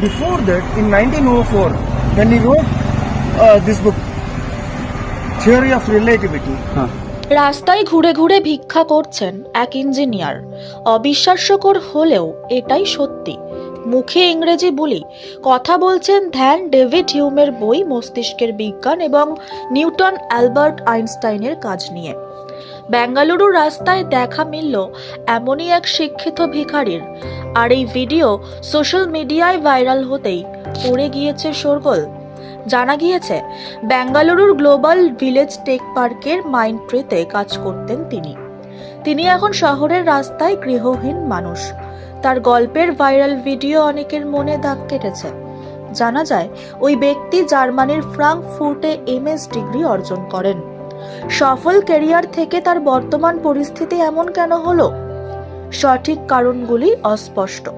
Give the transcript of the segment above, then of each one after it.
before that, in 1904, when he wrote uh, this book, Theory of Relativity, হ্যাঁ রাস্তায় ঘুরে ঘুরে ভিক্ষা করছেন এক ইঞ্জিনিয়ার। অবিশ্বাস্যকর হলেও এটাই সত্যি। মুখে ইংরেজি বলি কথা বলছেন ধ্যান ডেভিড হিউমের বই মস্তিষ্কের বিজ্ঞান এবং নিউটন অ্যালবার্ট আইনস্টাইনের কাজ নিয়ে। বেঙ্গালুরুর রাস্তায় দেখা মিলল এমনই এক শিক্ষিত ভিখারির। আর এই ভিডিও সোশ্যাল মিডিয়ায় ভাইরাল হতেই পড়ে গিয়েছে শোরগোল। জানা গিয়েছে, বেঙ্গালুরুর গ্লোবাল ভিলেজ টেক পার্কের মাইন্ড ট্রিতে কাজ করতেন তিনি। তিনি এখন শহরের রাস্তায় গৃহহীন মানুষ। তার গল্পের ভাইরাল ভিডিও অনেকের মনে দাগ কেটেছে। জানা যায়, ওই ব্যক্তি জার্মানির ফ্রাঙ্কফুর্টে এমএস ডিগ্রি অর্জন করেন। সফল ক্যারিয়ার থেকে তার বর্তমান পরিস্থিতি এমন কেন হলো? সঠিক কারণগুলি অস্পষ্ট।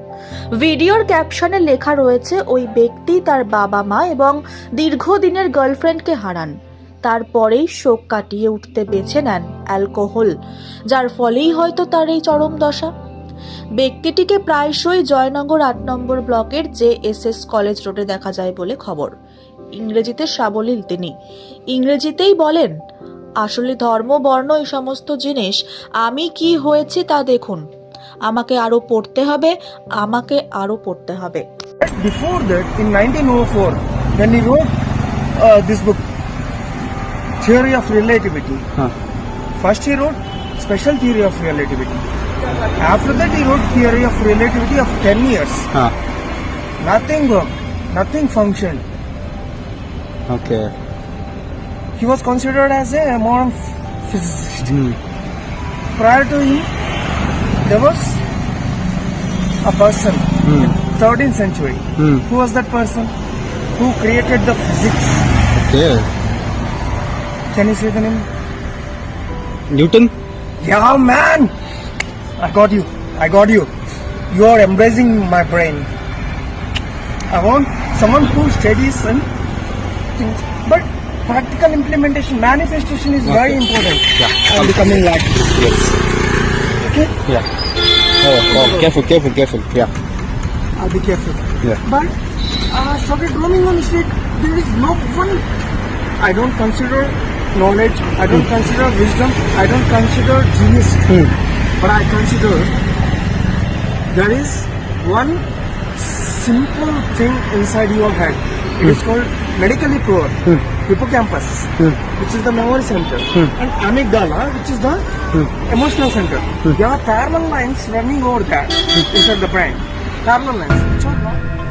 ভিডিওর ক্যাপশনে লেখা রয়েছে, ওই ব্যক্তি তার বাবা মা এবং দীর্ঘদিনের গার্লফ্রেন্ডকে হারান। তারপরেই শোক কাটিয়ে উঠতে বেছে নেন অ্যালকোহল, যার ফলেই হয়তো তার এই চরম দশা। ব্যক্তিটিকে প্রায়শই জয়নগর আট নম্বর ব্লকের জে এস এস কলেজ রোডে দেখা যায় বলে খবর। ইংরেজিতে সাবলীল তিনি। ইংরেজিতেই বলেন আসলে ধর্ম বর্ণ এই সমস্ত জিনিস আমি কি হয়েছি তা দেখুন। আমাকে আরও পড়তে হবে আমাকে আরও পড়তে হবে। Before that in 1904 when he wrote uh, this book theory of first he wrote special theory of relativity after that he wrote theory of relativity of ten years nothing nothing function okay He was considered as a modern physicist. Prior to him, there was a person hmm. in 13th century. Hmm. Who was that person? Who created the physics? Okay. Can you say the name? Newton? Yeah, man! I got you. I got you. You are embracing my brain. I want someone who studies and things. But practical implementation, manifestation is very important. Yeah. I'm becoming like this. Yes. Okay? Yeah. Oh, oh, careful, careful, careful. Yeah. I'll be careful. Yeah. But uh, started roaming on the street. There is no one. I don't consider knowledge. I don't consider wisdom. I don't consider genius. Hmm. But I consider there is one simple thing inside your head. It is called medically poor Hmm. hippocampus, Hmm. which is the memory center, Hmm. and amygdala, which is the Hmm. emotional center. Hmm. There are parallel lines running over there inside the brain. Parallel lines. Which are not